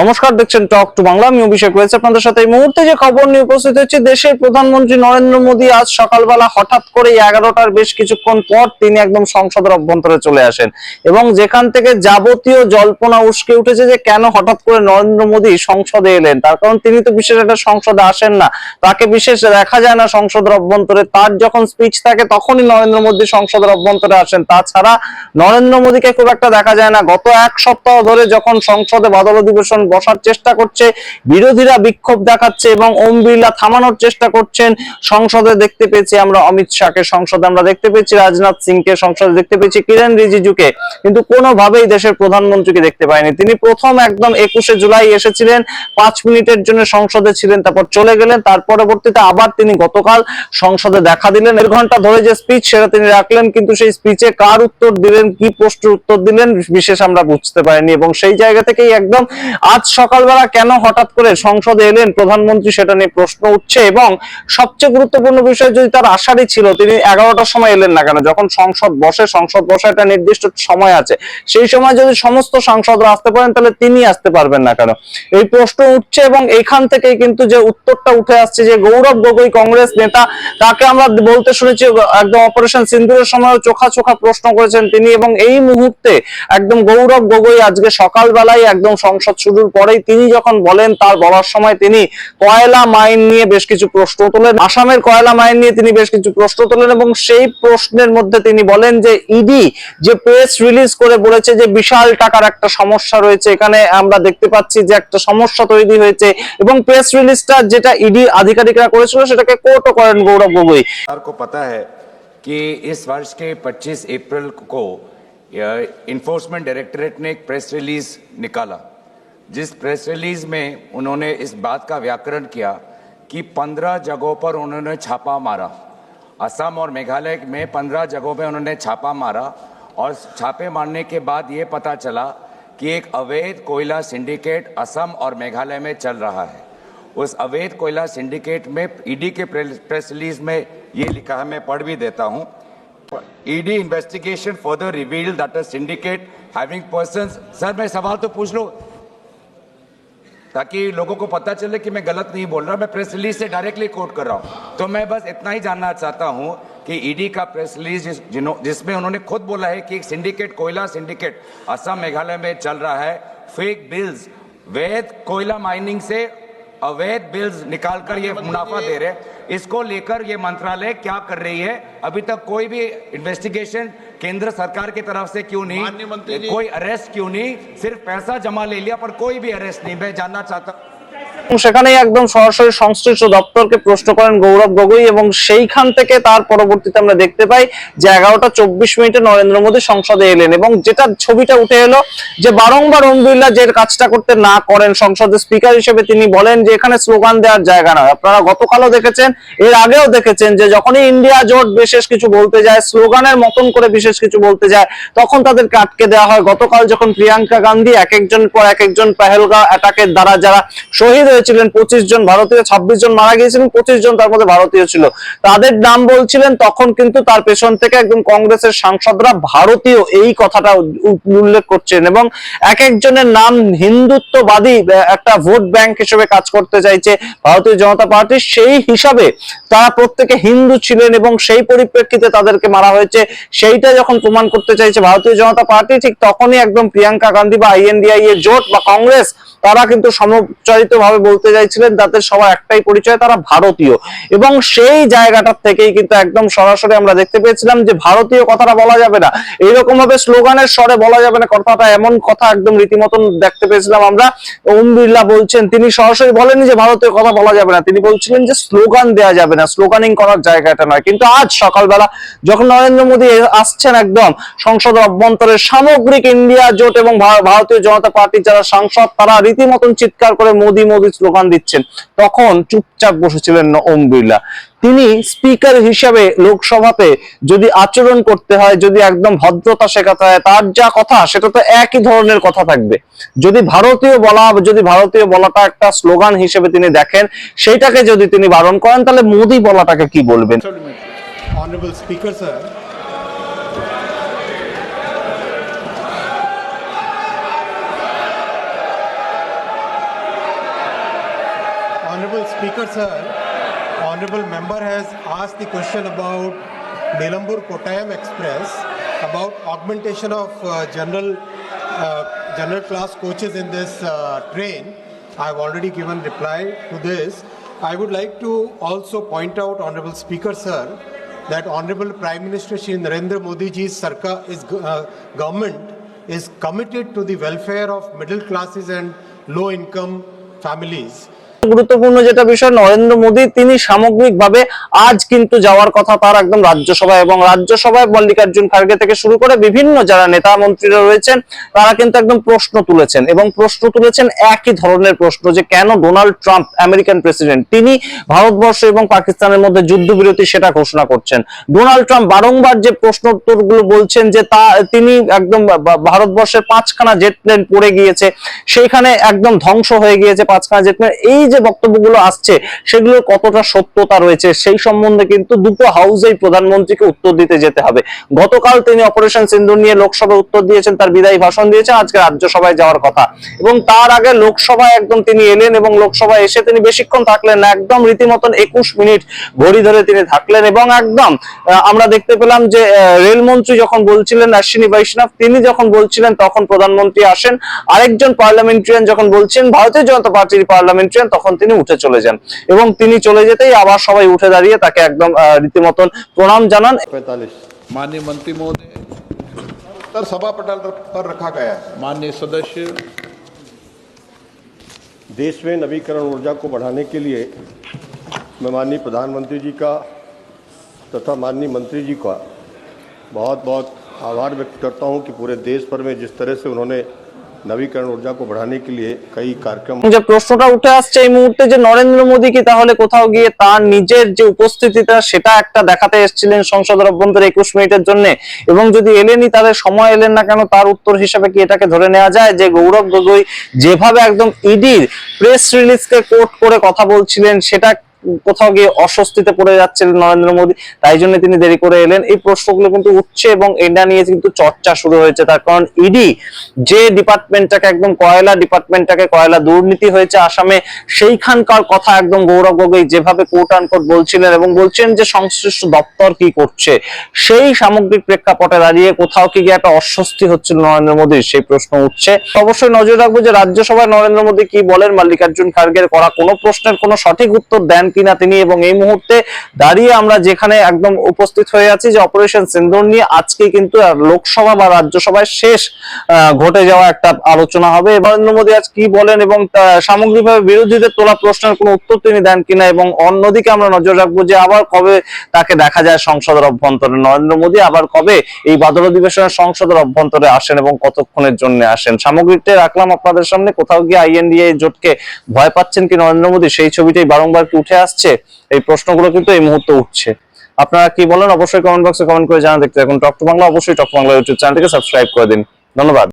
নমস্কার, দেখছেন talk to Bangla আমি অভিষেক রয়েছে আপনাদের সাথে। এই মুহূর্তে যে খবর নিয়ে উপস্থিত হচ্ছে, দেশের প্রধানমন্ত্রী নরেন্দ্র মোদী আজ সকালবেলা হঠাৎ করে এগারোটার বেশ কিছুক্ষণ পর তিনি একদম সংসদের অভ্যন্তরে চলে আসেন। এবং যেখান থেকে যাবতীয় জল্পনা উস্কে উঠেছে যে কেন হঠাৎ করে নরেন্দ্র মোদী সংসদে এলেন, তার কারণ তিনি তো বিশেষ একটা সংসদে আসেন না। তাকে বিশেষ দেখা যায় না সংসদের অভ্যন্তরে। তার যখন স্পিচ থাকে, তখনই নরেন্দ্র মোদী সংসদের অভ্যন্তরে আসেন। তাছাড়া নরেন্দ্র মোদীকে খুব একটা দেখা যায় না। গত এক সপ্তাহ ধরে যখন সংসদে বাদল অধিবেশন বসার চেষ্টা করছে, বিরোধীরা বিক্ষোভ দেখাচ্ছে এবং ওম বিড়লা থামানোর চেষ্টা করছেন। সংসদে দেখতে পেয়েছি আমরা অমিত শাহকে, সংসদে আমরা দেখতে পেয়েছি রাজনাথ সিংকে, সংসদে দেখতে পেয়েছি কিরেন রিজিজুকে, কিন্তু কোনোভাবেই দেশের প্রধানমন্ত্রীকে দেখতে পাইনি। তিনি প্রথম একদম একুশে জুলাই এসেছিলেন, পাঁচ মিনিটের জন্য সংসদে ছিলেন, তারপর চলে গেলেন, তার পরবর্তীতে আবার তিনি গতকাল সংসদে দেখা দিলেন। এর ঘণ্টা ধরে যে স্পিচ সেটা তিনি রাখলেন, কিন্তু সেই স্পিচে কার উত্তর দিলেন, কি প্রশ্নের উত্তর দিলেন, বিশেষ আমরা বুঝতে পারিনি এবং সেই জায়গা থেকেই একদম আজ সকালবেলা কেন হঠাৎ করে সংসদে এলেন প্রধানমন্ত্রী সেটা নিয়ে প্রশ্ন উঠছে এবং সবচেয়ে গুরুত্বপূর্ণ বিষয় যদি তার আশারই ছিল, তিনি এগারোটার সময় এলেন না কেন? যখন সংসদ বসে সংসদ বসে একটা নির্দিষ্ট সময় আছে, সেই সময় যদি সমস্ত সাংসদরা আসতে পারেন, তাহলে তিনি আসতে পারবেন না কেন? এই প্রশ্ন উঠছে এবং এইখান থেকেই কিন্তু যে উত্তরটা উঠে আসছে যে গৌরব গগৈ কংগ্রেস নেতা, তাকে আমরা বলতে শুনেছি, একদম অপারেশন সিন্দুরের সময় চোখা চোখা প্রশ্ন করেছেন তিনি এবং এই মুহূর্তে একদম গৌরব গগৈ আজকে সকালবেলায় একদম সংসদ কিছুদিন পরেই তিনি যখন বলেন, তার বলার সময় তিনি কয়লা মাইন নিয়ে বেশ কিছু প্রশ্ন তোলেন। আসামের কয়লা মাইন নিয়ে তিনি বেশ কিছু প্রশ্ন তোলেন এবং সেই প্রশ্নের মধ্যে তিনি বলেন যে, ইডি যে প্রেস রিলিজ করে বলেছে যে, বিশাল টাকার একটা সমস্যা রয়েছে। এখানে আমরা দেখতে পাচ্ছি যে, একটা সমস্যা তৈরি হয়েছে এবং প্রেস রিলিজটা যেটা ইডি আধিকারিকরা করেছিল, সেটাকে কোর্টও করেন গৌরব গগৈ। पता है कि इस वर्ष के 25 अप्रैल को इन्फोर्समेंट डायरेक्टरेट ने एक प्रेस रिलीज निकाला जिस प्रेस रिलीज़ में उन्होंने इस बात का व्याकरण किया कि 15 जगहों पर उन्होंने छापा मारा। असम और मेघालय में 15 जगहों पे उन्होंने छापा मारा और छापे मारने के बाद ये पता चला कि एक अवैध कोयला सिंडिकेट असम और मेघालय में चल रहा है। उस अवैध कोयला सिंडिकेट में ईडी के प्रेस रिलीज़ में ये लिखा है, मैं पढ़ भी देता हूँ। ED investigation further revealed that a syndicate having persons sir, मैं सवाल तो पूछ लो ताकि लोगों को पता चले कि मैं गलत नहीं बोल रहा मैं प्रेस रिलीज़ से डायरेक्टली कोट कर रहा हूँ। तो मैं बस इतना ही जानना चाहता हूँ कि ईडी का प्रेस रिलीज़ जिस, जिसमें उन्होंने खुद बोला है कि एक सिंडिकेट कोयला सिंडिकेट असम मेघालय में चल रहा है। फेक बिल्स वैध कोयला माइनिंग से अवैध बिल्स निकालकर ये मुनाफा दे रहे हैं। इसको लेकर ये मंत्रालय क्या कर रही है? अभी तक कोई भी इन्वेस्टिगेशन केंद्र सरकार की तरफ़ से क्यों नहीं? कोई अरेस्ट क्यों नहीं? सिर्फ़ पैसा जमा ले लिया पर कोई भी अरेस्ट नहीं। मैं जानना चाहता সেখানেই একদম সরাসরি সংশ্লিষ্ট দপ্তরকে প্রশ্ন করেন গৌরব গগৈ এবং সেইখান থেকে তার পরবর্তীতে আমরা দেখতে পাই যে এগারোটা চব্বিশ মিনিটে নরেন্দ্র মোদী সংসদে এলেন এবং যেটা ছবিটা উঠে এলো যে বারংবার ওম বিড়লা যে কাজটা করতে না করেন সংসদের স্পিকার হিসেবে তিনি বলেন যে এখানে স্লোগান দেওয়ার জায়গা নয়। আপনারা গতকালও দেখেছেন, এর আগেও দেখেছেন যে যখনই ইন্ডিয়া জোট বিশেষ কিছু বলতে যায়, স্লোগানের মতন করে বিশেষ কিছু বলতে যায়, তখন তাদেরকে আটকে দেওয়া হয়। গতকাল যখন প্রিয়াঙ্কা গান্ধী এক একজন পর এক একজন পেহেলগা অ্যাটাকের দ্বারা যারা শহীদ হয়েছিলেন পঁচিশ জন ভারতীয়, ছাব্বিশ জন মারা গিয়েছিলেন, পঁচিশ জন তার মধ্যে ভারতীয় ছিল। তাদের নাম বলছিলেন, তখন কিন্তু তার পেছন থেকে একদম কংগ্রেসের সাংসদরা ভারতীয় এই কথাটা উল্লেখ করছেন এবং এক একজনের নাম হিন্দুত্ববাদী একটা ভোট ব্যাংক হিসেবে কাজ করতে চাইছে ভারতীয় জনতা পার্টি। সেই হিসাবে তারা প্রত্যেকে হিন্দু ছিলেন এবং সেই পরিপ্রেক্ষিতে তাদেরকে মারা হয়েছে। সেইটা যখন প্রমাণ করতে চাইছে ভারতীয় জনতা পার্টি, ঠিক তখনই একদম প্রিয়াঙ্কা গান্ধী বা আইএনডিআই এর জোট বা কংগ্রেস তারা কিন্তু সমচারিত ভাবে বলতে চাইছিলেন তাদের সবার একটাই পরিচয়, তারা ভারতীয়। এবং সেই জায়গাটার থেকেই কিন্তু একদম সরাসরি আমরা দেখতে পেয়েছিলাম যে ভারতীয় কথাটা বলা যাবে না। এইরকম ভাবে স্লোগানের স্বরে বলা যাবে না, কথাটা এমন কথা একদম রীতিমতন দেখতে পেয়েছিলাম আমরা। ওম বিড়লা বলছেন, তিনি সরাসরি বলেননি যে ভারতীয় কথা বলা যাবে না। তিনি বলছিলেন যে স্লোগান দেওয়া যাবে না, স্লোগানিং করার জায়গাটা নয়। কিন্তু আজ সকালবেলা যখন নরেন্দ্র মোদী আসছেন একদম সংসদের অভ্যন্তরে, সামগ্রিক ইন্ডিয়া জোট এবং ভারতীয় জনতা পার্টির যারা সাংসদ, তারা রীতিমতন চিৎকার করে মোদি মোদি স্লোগান দিচ্ছেন। তখন চুপচাপ বসেছিলেন ওম বিড়লা। তিনি স্পিকার হিসাবে লোকসভাতে যদি আচরণ করতে হয়, যদি একদম ভদ্রতা শেখাতে হয়, তার যা কথা, সেটা তো একই ধরনের কথা থাকবে। যদি ভারতীয় বলা, যদি ভারতীয় বলাটা একটা স্লোগান হিসেবে তিনি দেখেন, সেইটাকে যদি তিনি বারণ করেন, তাহলে মোদি বলাটাকে কি বলবেন. Honorable Speaker, sir, Honorable member has asked the question about Nilambur Kottayam Express, about augmentation of uh, general, uh, general class coaches in this uh, train. I've already given reply to this. I would like to also point out, Honorable Speaker, sir, that Honorable Prime Minister Shri Narendra Modi ji's sarkar is uh, government is committed to the welfare of middle classes and low income families. গুরুত্বপূর্ণ যেটা বিষয়, নরেন্দ্র মোদী, তিনি সামগ্রিকভাবে আজ কিন্তু যাওয়ার কথা তার একদম রাজ্যসভায় এবং রাজ্যসভায় মল্লিকার্জুন খার্গে থেকে শুরু করে বিভিন্ন যারা নেতা মন্ত্রীরা রয়েছেন, তারা কিন্তু একদম প্রশ্ন তুলেছেন এবং প্রশ্ন তুলেছেন একই ধরনের প্রশ্ন যে কেন ডোনাল্ড ট্রাম্প, আমেরিকান প্রেসিডেন্ট, তিনি ভারতবর্ষ এবং পাকিস্তানের মধ্যে যুদ্ধবিরতি সেটা ঘোষণা করছেন। ডোনাল্ড ট্রাম্প বারংবার যে প্রশ্ন উত্তরগুলো বলছেন যে তা, তিনি একদম ভারতবর্ষের পাঁচখানা জেট প্লেন পড়ে গিয়েছে, সেইখানে একদম ধ্বংস হয়ে গিয়েছে পাঁচখানা জেট প্লেন এই যে বক্তব্যগুলো আসছে, সেগুলোর কতটা সত্যতা রয়েছে, সেই সম্বন্ধে কিন্তু দুটো হাউসেই প্রধানমন্ত্রীকে উত্তর দিতে যেতে হবে। গতকাল তিনি অপারেশন সিন্ধু নিয়ে লোকসভায় উত্তর দিয়েছেন, তার বিদায়ী ভাষণ দিয়েছেন, আজকে রাজ্যসভায় যাওয়ার কথা। এবং তার আগে লোকসভায় একদম তিনি এলেন এবং লোকসভায় এসে তিনি বেশিক্ষণ থাকলেন না, একদম রীতিমতন একুশ মিনিট ঘড়ি ধরে তিনি থাকলেন এবং একদম আমরা দেখতে পেলাম যে রেলমন্ত্রী যখন বলছিলেন, অশ্বিনী বৈষ্ণব, তিনি যখন বলছিলেন, তখন প্রধানমন্ত্রী আসেন। আরেকজন পার্লামেন্টারিয়ান যখন বলছেন, ভারতীয় জনতা পার্টির পার্লামেন্টারিয়ান, তখন তিনি উঠে চলে যান এবং তিনি চলে যেতেই আবার সবাই উঠে দাঁড়িয়ে তাকে একদম আহ, রীতিমতন प्रणाम জানান पैंतालीस माननीय मंत्री महोदय सर सभा पटल पर रखा गया है माननीय सदस्य देश में नवीकरण ऊर्जा को बढ़ाने के लिए मैं माननीय प्रधानमंत्री जी का तथा माननीय मंत्री जी का बहुत बहुत आभार व्यक्त करता हूं कि पूरे देश भर में जिस तरह से उन्होंने नवीकरण ऊर्जा को बढ़ाने के लिए कई कार्यक्रम যে প্রশ্নটা উঠে আসছে এই মুহূর্তে যে নরেন্দ্র মোদী কি তাহলে কোথাও গিয়ে তার নিজের যে উপস্থিতিটা সেটা একটা দেখাতে এসেছিলেন সংসদের অভ্যন্তরে একুশ মিনিটের জন্য এবং যদি এলেনই তাদের সময় এলেন না কেন তার উত্তর হিসেবে কি এটাকে ধরে নেওয়া যায় যে গৌরব গগৈ যেভাবে একদম ইডির প্রেস রিলিজকে কোট করে কথা বলছিলেন সেটা কোথাও গিয়ে অস্বস্তিতে পড়ে যাচ্ছিলেন নরেন্দ্র মোদী, তাই জন্য তিনি দেরি করে এলেন। এই প্রশ্নগুলো কিন্তু উঠছে এবং এটা নিয়ে কিন্তু চর্চা শুরু হয়েছে। তার কারণ ইডি যে ডিপার্টমেন্টটাকে একদম কয়লা ডিপার্টমেন্টটাকে কয়লা দুর্নীতি হয়েছে আসামে, সেইখানকার কথা একদম গৌরব গগৈ যেভাবে কোট আনকোট বলছিলেন এবং বলছেন যে সংশ্লিষ্ট দপ্তর কি করছে, সেই সামগ্রিক প্রেক্ষাপটে দাঁড়িয়ে কোথাও কি গিয়ে একটা অস্বস্তি হচ্ছিল নরেন্দ্র মোদীর? সেই প্রশ্ন উঠছে। অবশ্যই নজর রাখব যে রাজ্যসভায় নরেন্দ্র মোদী কি বলেন, মাল্লিকার্জুন খার্গের করা কোনো প্রশ্নের কোনো সঠিক উত্তর দেন তিনি এবং এই মুহূর্তে দাঁড়িয়ে আমরা যেখানে একদম উপস্থিত হয়ে আছি যে অপারেশন সিন্দুর নিয়ে আজকে কিন্তু লোকসভা বা রাজ্যসভায় শেষ ঘটে যাওয়া একটা আলোচনা হবে। নরেন্দ্র মোদী আজ কি বলেন এবং সামগ্রিকভাবে বিরোধীদের তোলা প্রশ্নের কোনো উত্তর তিনি দেন কিনা এবং অন্যদিকে আমরা নজর রাখব যে আবার কবে তাকে দেখা যায় সংসদের অভ্যন্তরে। নরেন্দ্র মোদী আবার কবে এই বাদল অধিবেশনে সংসদের অভ্যন্তরে আসেন এবং কতক্ষণের জন্য আসেন? সামগ্রিকটাই রাখলাম আপনাদের সামনে। কোথাও গিয়ে আইএনডিএ জোটকে ভয় পাচ্ছেন কি নরেন্দ্র মোদী? সেই ছবিটাই বারংবার উঠে আসছে, এই প্রশ্নগুলো কিন্তু এই মুহূর্তে উঠছে। আপনারা কি বলেন, অবশ্যই কমেন্ট বক্সে কমেন্ট করে জানা দেখতে এখন টপ বাংলা, অবশ্যই টপ বাংলা ইউটিউব চ্যানেলটিকে সাবস্ক্রাইব করে দিন। ধন্যবাদ।